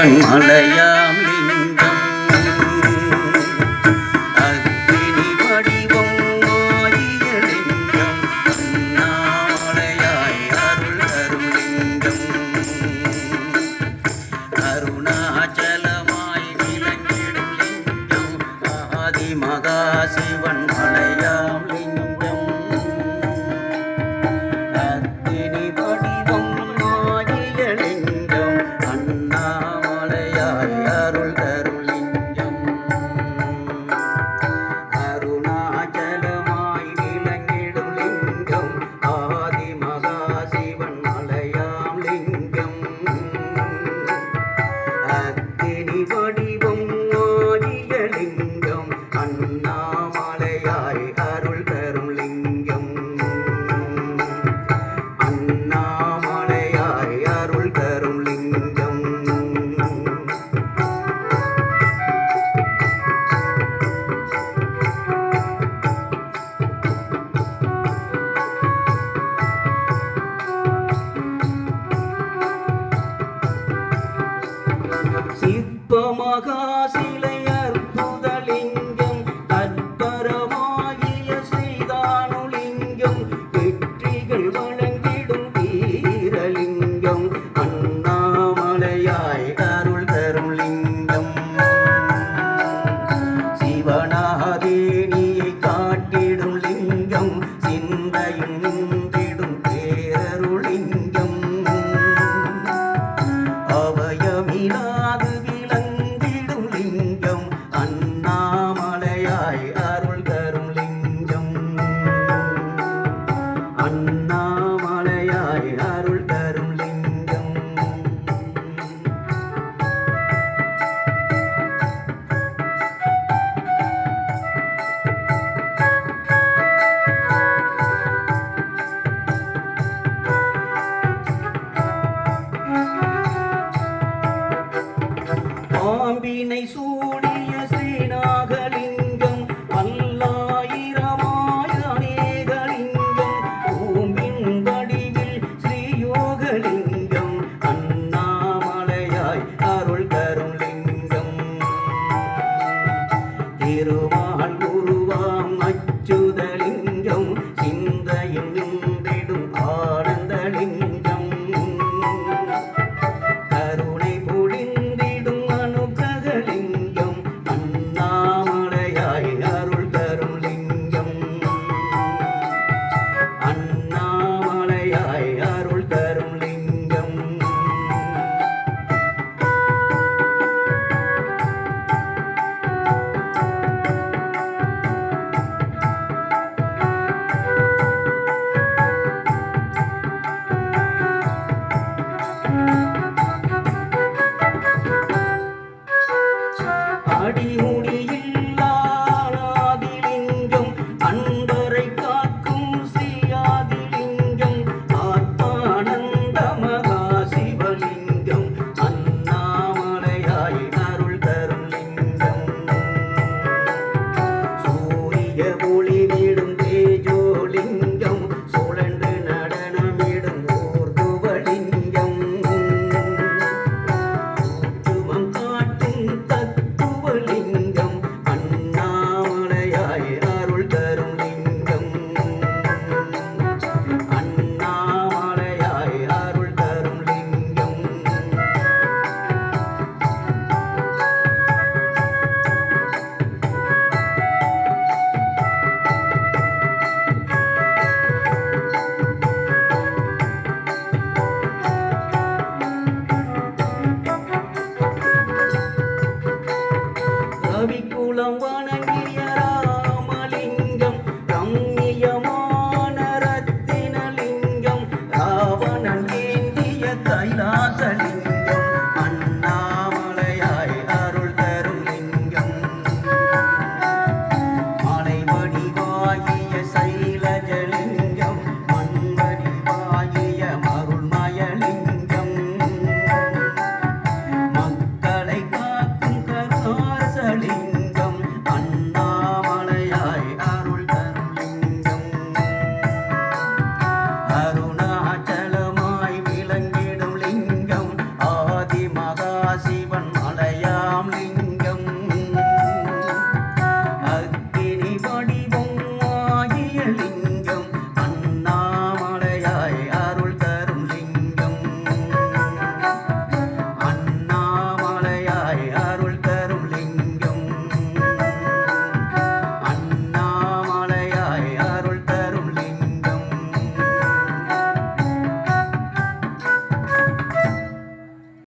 அப்பன் மலையாம் லிங்கம். அக்னி வடிவம் ஆகிய லிங்கம். அண்ணாமலையாய் அருள் அரும் லிங்கம். மகா சிவன் ah மாம்பினை சூடிய சேனாகலிங்கம் பல்லாயிரமாய அநேகலிங்கம் ஓம்பின் வடிவில் ஸ்ரீயோகலிங்கம் அண்ணாமலையாய் அருள் தரும் திருமால் பாடி கவிக்குளம் வணங்கிய ராமலிங்கம் ரம்மியமான ரத்தினலிங்கம் ராவணன் ஏந்திய கைலாசலிங்கம்.